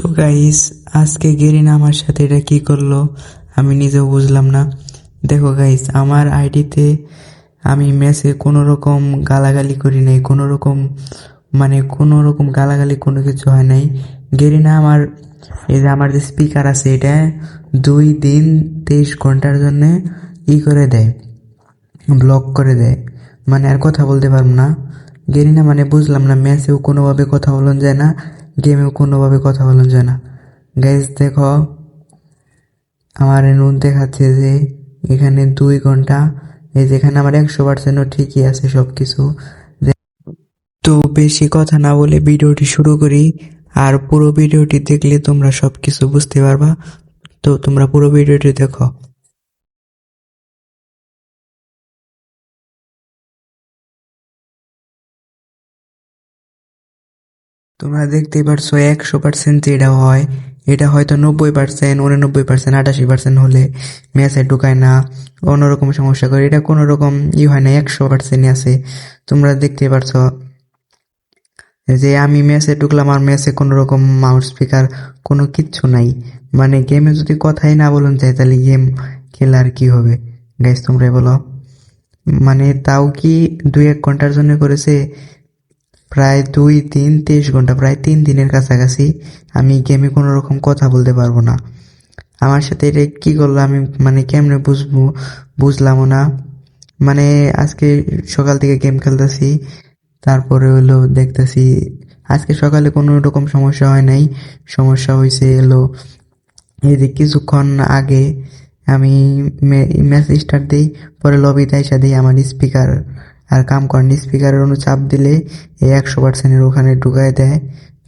তো গাইস আজকে গেরিনা আমার সাথে এটা কি করল, আমি নিজেও বুঝলাম না। দেখো গাইস আমার আইডিতে আমি মেসে কোনো রকম গালাগালি করি নাই, কোনো রকম মানে কোনো রকম গালাগালি কোনো কিছু হয় নাই। গেরিনা আমার, এই যে আমার যে স্পিকার আছে, এটা দুই দিন তেইশ ঘণ্টার জন্য ই করে দেয় ব্লক করে দেয়। মানে আর কথা বলতে পারব না। গেরিনা মানে বুঝলাম না ম্যাচেও কোনোভাবে কথা বলন যায় না। গেমেও কোনোভাবে কথা বলন যায় না গ্যাস দেখো, আমার নোট দেখাচ্ছে যে এখানে দুই ঘণ্টা, এই যেখানে আমার একশো পার্সেন্টও ঠিকই আছে সব কিছু তো বেশি কথা না বলে ভিডিওটি শুরু করি। আর পুরো ভিডিওটি দেখলে তোমরা সব কিছু বুঝতে পারবা। তো তোমরা পুরো ভিডিওটি দেখো। তোমরা দেখতেই পারছ একশো পার্সেন্ট এটা হয়। এটা হয়তো নব্বই পার্সেন্ট উননব্বই পার্সেন্ট আটাশি পার্সেন্ট হলে ম্যাচে ঢুকায় না। অন্যরকম সমস্যা করে। এটা কোনো রকম ই হয় না, একশো পার্সেন্টই আছে। তোমরা দেখতে পারছ যে আমি ম্যাচে ঢুকলাম আর ম্যাচে কোনো রকম মাউথ স্পিকার কোনো কিচ্ছু নাই। মানে গেমে যদি কথাই না বলুন চাই তাহলে গেম খেলার কি হবে? গাইস তোমরাই বলো। মানে তাও কি দুই এক ঘণ্টার জন্য করেছে? প্রায় দুই, তিন, তেইশ ঘণ্টা, প্রায় তিন দিনের কাছাকাছি আমি গেমে কোনো রকম কথা বলতে পারব না। আমার সাথে এটা কী করল আমি মানে কেমনে বুঝব, বুঝলামও না। মানে আজকে সকাল থেকে গেম খেলতেছি, তারপরে হলো দেখতেছি আজকে সকালে কোনো রকম সমস্যা হয় নাই। সমস্যা হয়েছে এলো এই যে কিছুক্ষণ আগে আমি ম্যাচ স্টার্ট দিই, পরে লবিতে এসে দিই আমার স্পিকার আর কাম করেন স্পিকারের অনু চাপ দিলে এই একশো পার্সেন্টের ওখানে ঢুকাই দেয়।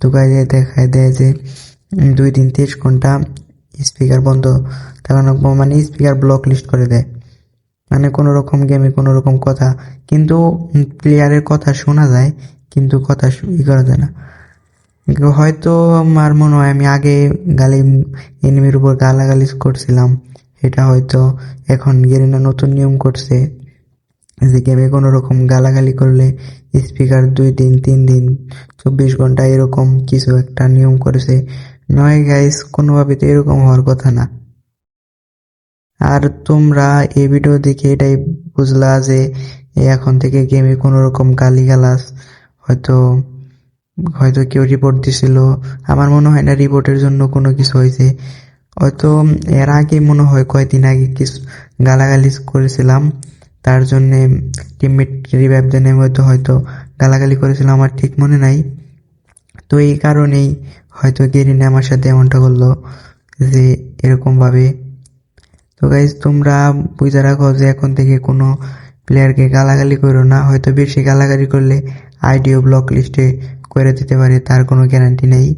ঢুকাই দিয়ে, দেখায় দেয় যে দুই দিন তেইশ ঘণ্টা স্পিকার বন্ধ। তখন মানে স্পিকার ব্লক লিস্ট করে দেয়। মানে কোনো রকম গেমে কোনো রকম কথা। কিন্তু প্লেয়ারের কথা শোনা যায়, কিন্তু কথা ই করা যায় না। হয়তো আমার মনে হয় আমি আগে গালি এনিমির উপর গালাগালি করছিলাম। এটা হয়তো এখন গেরিনা নতুন নিয়ম করছে। গেমে কোনো রকম গালাগালি করলে স্পিকার দুই দিন, তিন দিন, চব্বিশ ঘণ্টা এরকম কিছু একটা নিয়ম করেছে। নয় গাইস কোনোভাবে তো এরকম হওয়ার কথা না। আর তোমরা এই ভিডিও দেখে এটাই বুঝলা যে এখন থেকে গেমে কোনো রকম গালি গালাস হয়তো হয়তো কেউ রিপোর্ট দিছিল। আমার মনে হয় না রিপোর্টের জন্য কোনো কিছু হয়েছে। হয়তো এর আগে মনে হয় কয়েকদিন আগে কিছু গালাগালি করেছিলাম। তার জন্যে টিমমেট রিভাইভ দেন হয়তো হয়তো গালাগালি করেছিল, আমার ঠিক মনে নাই। তো এই কারণেই হয়তো গেরিনে আমার সাথে এমনটা করল যে এরকমভাবে। তো গাইজ তোমরা বুঝে রাখো যে এখন থেকে কোনো প্লেয়ারকে গালাগালি করো না, হয়তো বেশি গালাগালি করলে আইডিও ব্লক লিস্টে করে দিতে পারে, তার কোনো গ্যারান্টি নেই।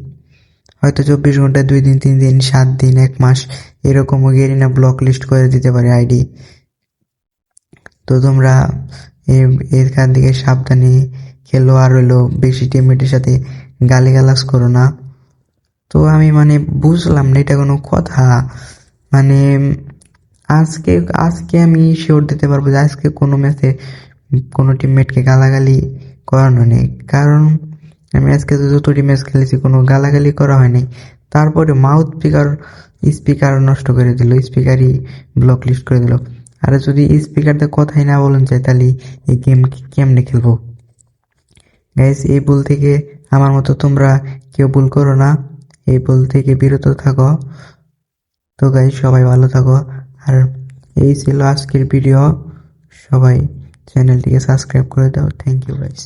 হয়তো চব্বিশ ঘণ্টা দুই দিন, তিন দিন, সাত দিন, এক মাস এরকমও গেরিনা ব্লক লিস্ট করে দিতে পারে আইডি। তো তোমরা এর কার দিকে সাবধানে খেলো আর হইল বেশি টিমমেটের সাথে গালিগালাজ করো না। তো আমি মানে বুঝলাম না, এটা কোনো কথা। মানে আজকে আজকে আমি শিওর দিতে পারব যে আজকে কোনো ম্যাচে কোনো টিমমেটকে গালাগালি করানো নেই। কারণ আমি আজকে তো যতটি ম্যাচ খেলেছি, কোনো গালাগালি করা হয়নি। তারপরে মাউথ স্পিকার স্পিকার নষ্ট করে দিল স্পিকারই ব্লক লিস্ট করে দিল। আর যদি স্পিকার দিয়ে কথাই না বলেন যায়, তাহলে এই গেম কেমনে খেলব? গাইস এই ভুল থেকে আমার মতো তোমরা কেউ ভুল করো না। এই ভুল থেকে বিরত থাকো। তো গাইস সবাই ভালো থাকো। আর এই ছিল আজকের ভিডিও সবাই চ্যানেলটিকে সাবস্ক্রাইব করে দাও। Thank you guys